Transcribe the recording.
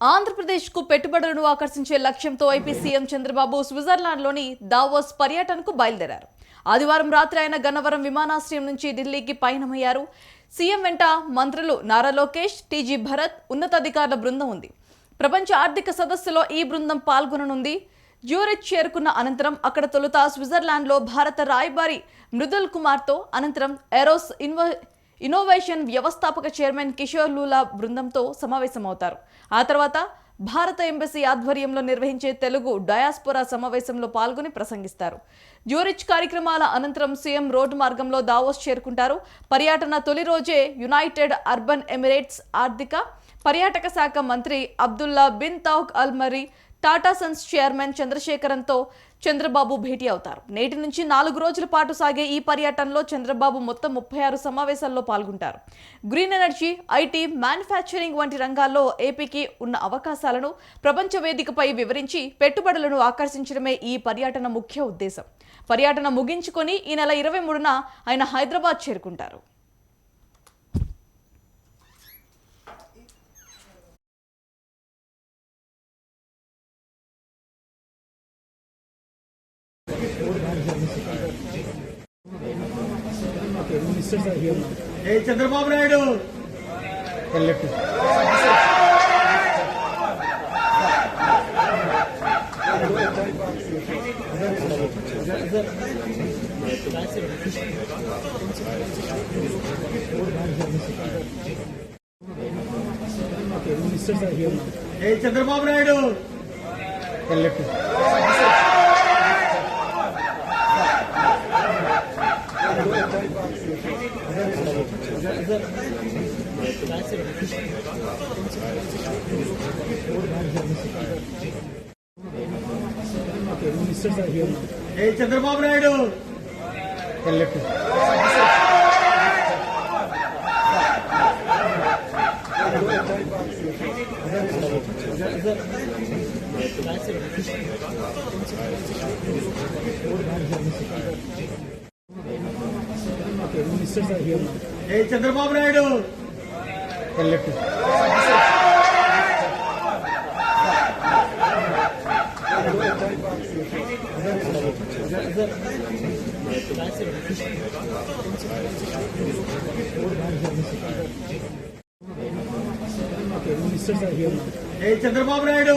ఆంధ్రప్రదేశ్కు పెట్టుబడులను ఆకర్షించే లక్ష్యంతో ఏపీ సీఎం చంద్రబాబు స్విట్జర్లాండ్లోని దావోస్ పర్యటనకు బయలుదేరారు. ఆదివారం రాత్రి ఆయన గన్నవరం విమానాశ్రయం నుంచి ఢిల్లీకి పయనమయ్యారు. సీఎం వెంట మంత్రులు నారా లోకేష్ టీజీ భరత్ ఉన్నతాధికారుల బృందం ఉంది. ప్రపంచ ఆర్థిక సదస్సులో ఈ బృందం పాల్గొననుంది. జ్యూరిచ్ చేరుకున్న అనంతరం అక్కడ తొలుత స్విట్జర్లాండ్లో భారత రాయబారి మృదుల్ కుమార్తో అనంతరం ఎరోస్ ఇన్వ ఇన్నోవేషన్ వ్యవస్థాపక చైర్మన్ కిషోర్ లూలా బృందంతో సమావేశమవుతారు. ఆ తర్వాత భారత ఎంబసీ ఆధ్వర్యంలో నిర్వహించే తెలుగు డయాస్పోరా సమావేశంలో పాల్గొని ప్రసంగిస్తారు. జ్యూరిచ్ కార్యక్రమాల అనంతరం సీఎం రోడ్డు మార్గంలో దావోస్ చేరుకుంటారు. పర్యటన తొలి రోజే యునైటెడ్ అర్బన్ ఎమిరేట్స్ ఆర్థిక పర్యాటక శాఖ మంత్రి Abdullah bin Touq Almarri Tata Sons chairman చంద్రశేఖరన్తో Chandrababu భేటీ అవుతారు. నేటి నుంచి నాలుగు రోజుల పాటు సాగే ఈ పర్యటనలో చంద్రబాబు మొత్తం ముప్పై ఆరు సమావేశాల్లో పాల్గొంటారు. గ్రీన్ ఎనర్జీ ఐటీ మ్యానుఫ్యాక్చరింగ్ వంటి రంగాల్లో ఏపీకి ఉన్న అవకాశాలను ప్రపంచ వేదికపై వివరించి పెట్టుబడులను ఆకర్షించడమే ఈ పర్యటన ముఖ్య ఉద్దేశం. పర్యటన ముగించుకొని ఈ నెల ఇరవై మూడున ఆయన హైదరాబాద్ చేరుకుంటారు. Chandrababu Naidu Elected. Ministers are here now. A Chandrababu Naidu Okay, ministers are here now. Hey, Chandrababu Naidu. Left. Okay, ministers are here now. A Chandrababu Naidu. A Chandrababu Naidu.